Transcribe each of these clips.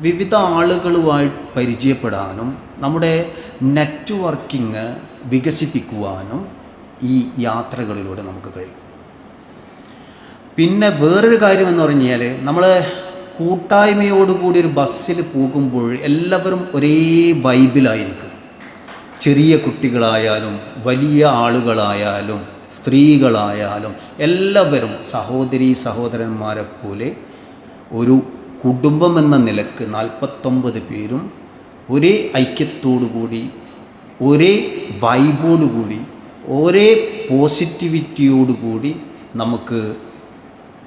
വിവിധ ആളുകളുമായി പരിചയപ്പെടാനും നമ്മുടെ നെറ്റ്വർക്കിംഗ് വികസിപ്പിക്കുവാനും ഈ യാത്രകളിലൂടെ നമുക്ക് കഴിയും. പിന്നെ വേറൊരു കാര്യം എന്ന് പറഞ്ഞാൽ നമ്മൾ കൂട്ടായ്മയോടുകൂടി ഒരു ബസ്സിൽ പോകുമ്പോൾ എല്ലാവരും ഒരേ വൈബിലായിരിക്കും. ചെറിയ കുട്ടികളായാലും വലിയ ആളുകളായാലും സ്ത്രീകളായാലും എല്ലാവരും സഹോദരി സഹോദരന്മാരെ പോലെ ഒരു കുടുംബം എന്ന നിലയ്ക്ക് നാൽപ്പത്തൊമ്പത് പേരും ഒരേ കൂടി ഒരേ വൈബോടുകൂടി ഒരേ പോസിറ്റിവിറ്റിയോടുകൂടി നമുക്ക്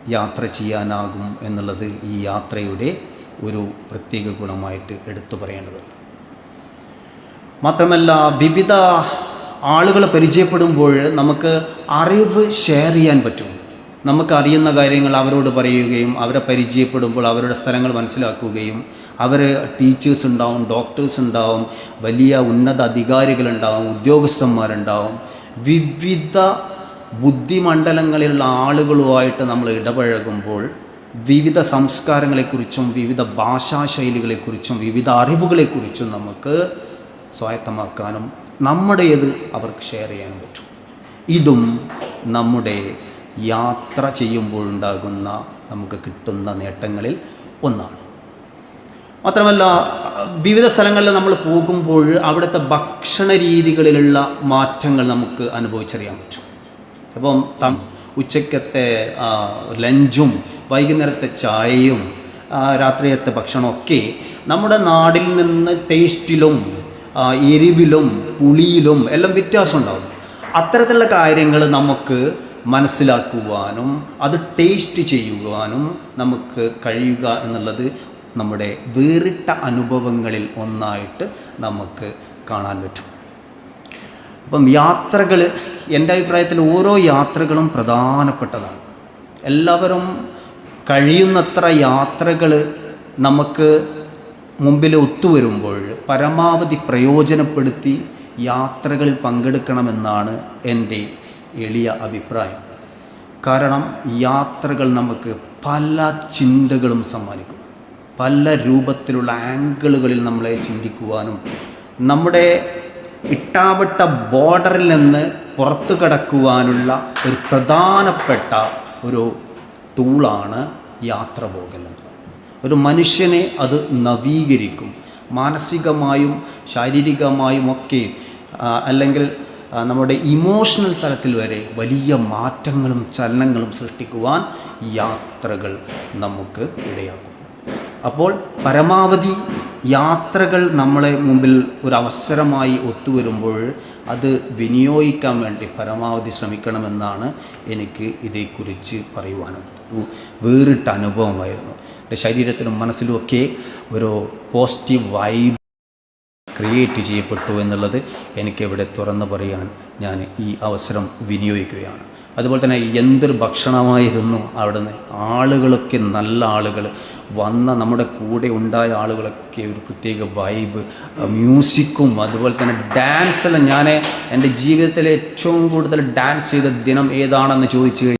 യാത്ര ചെയ്യാനാകും എന്നുള്ളത് ഈ യാത്രയുടെ ഒരു പ്രത്യേക ഗുണമായിട്ട് എടുത്തു പറയേണ്ടതുണ്ട്. മാത്രമല്ല വിവിധ ആളുകളെ പരിചയപ്പെടുമ്പോൾ നമുക്ക് അറിവ് ഷെയർ ചെയ്യാൻ പറ്റും. നമുക്ക് അറിയുന്ന കാര്യങ്ങൾ അവരോട് പറയുകയും അവരെ പരിചയപ്പെടുമ്പോൾ അവരുടെ സ്ഥലങ്ങൾ മനസ്സിലാക്കുകയും അവർ ടീച്ചേഴ്സ് ഉണ്ടാവും ഡോക്ടേഴ്സ് ഉണ്ടാവും വലിയ ഉന്നത അധികാരികളുണ്ടാവും ഉദ്യോഗസ്ഥന്മാരുണ്ടാവും. വിവിധ ബുദ്ധിമണ്ഡലങ്ങളിലുള്ള ആളുകളുമായിട്ട് നമ്മൾ ഇടപഴകുമ്പോൾ വിവിധ സംസ്കാരങ്ങളെക്കുറിച്ചും വിവിധ ഭാഷാശൈലികളെക്കുറിച്ചും വിവിധ അറിവുകളെക്കുറിച്ചും നമുക്ക് സ്വായത്തമാക്കാനും നമ്മുടേത് അവർക്ക് ഷെയർ ചെയ്യാനും പറ്റും. ഇതും നമ്മുടെ യാത്ര ചെയ്യുമ്പോഴുണ്ടാകുന്ന നമുക്ക് കിട്ടുന്ന നേട്ടങ്ങളിൽ ഒന്നാണ്. മാത്രമല്ല വിവിധ സ്ഥലങ്ങളിൽ നമ്മൾ പോകുമ്പോൾ അവിടുത്തെ ഭക്ഷണ രീതികളിലുള്ള മാറ്റങ്ങൾ നമുക്ക് അനുഭവിച്ചറിയാൻ പറ്റും. അപ്പം തം ഉച്ചക്കത്തെ ലഞ്ചും വൈകുന്നേരത്തെ ചായയും രാത്രിയത്തെ ഭക്ഷണമൊക്കെ നമ്മുടെ നാടിൽ നിന്ന് ടേസ്റ്റിലും എരിവിലും പുളിയിലും എല്ലാം വ്യത്യാസം ഉണ്ടാവും അത്തരത്തിലുള്ള കാര്യങ്ങൾ നമുക്ക് മനസ്സിലാക്കുവാനും അത് ടേസ്റ്റ് ചെയ്യുവാനും നമുക്ക് കഴിയുക എന്നുള്ളത് നമ്മുടെ വേറിട്ട അനുഭവങ്ങളിൽ ഒന്നായിട്ട് നമുക്ക് കാണാൻ പറ്റും. അപ്പം യാത്രകൾ എന്റെ അഭിപ്രായത്തിൽ ഓരോ യാത്രകളും പ്രധാനപ്പെട്ടതാണ്. എല്ലാവരും കഴിയുന്നത്ര യാത്രകൾ നമുക്ക് മുമ്പിൽ ഒത്തുവരുമ്പോൾ പരമാവധി പ്രയോജനപ്പെടുത്തി യാത്രകളിൽ പങ്കെടുക്കണമെന്നാണ് എന്റെ എളിയ അഭിപ്രായം. കാരണം യാത്രകൾ നമുക്ക് പല ചിന്തകളും സമ്മാനിക്കും. പല രൂപത്തിലുള്ള ആംഗിളുകളിൽ നമ്മളെ ചിന്തിക്കുവാനും നമ്മുടെ ഇട്ടാവട്ട ബോർഡറിൽ നിന്ന് പുറത്തു കടക്കുവാനുള്ള ഒരു പ്രധാനപ്പെട്ട ഒരു ടൂളാണ് യാത്ര പോകലെന്ന് ഒരു മനുഷ്യനെ അത് നവീകരിക്കും. മാനസികമായും ശാരീരികമായും ഒക്കെ അല്ലെങ്കിൽ നമ്മുടെ ഇമോഷണൽ തലത്തിൽ വരെ വലിയ മാറ്റങ്ങളും ചലനങ്ങളും സൃഷ്ടിക്കുവാൻ യാത്രകൾ നമുക്ക് ഇടയാക്കും. അപ്പോൾ പരമാവധി യാത്രകൾ നമ്മളെ മുമ്പിൽ ഒരു അവസരമായി ഒത്തുവരുമ്പോൾ അത് വിനിയോഗിക്കാൻ വേണ്ടി പരമാവധി ശ്രമിക്കണമെന്നാണ് എനിക്ക് ഇതേക്കുറിച്ച് പറയുവാനുള്ളത്. വേറിട്ട അനുഭവമായിരുന്നു. എന്റെ ശരീരത്തിലും മനസ്സിലുമൊക്കെ ഒരു പോസിറ്റീവ് വൈബ് ക്രിയേറ്റ് ചെയ്യപ്പെട്ടു എന്നുള്ളത് എനിക്കിവിടെ തുറന്നു പറയാൻ ഞാൻ ഈ അവസരം വിനിയോഗിക്കുകയാണ്. അതുപോലെ തന്നെ എന്തൊരു ഭക്ഷണമായിരുന്നു അവിടുന്ന്. ആളുകളൊക്കെ നല്ല ആളുകൾ. വന്ന നമ്മുടെ കൂടെ ഉണ്ടായ ആളുകളൊക്കെ ഒരു പ്രത്യേക വൈബ് മ്യൂസിക്കും അതുപോലെ തന്നെ ഡാൻസെല്ലാം ഞാൻ എന്റെ ജീവിതത്തിൽ ഏറ്റവും കൂടുതൽ ഡാൻസ് ചെയ്ത ദിനം ഏതാണെന്ന് ചോദിച്ചു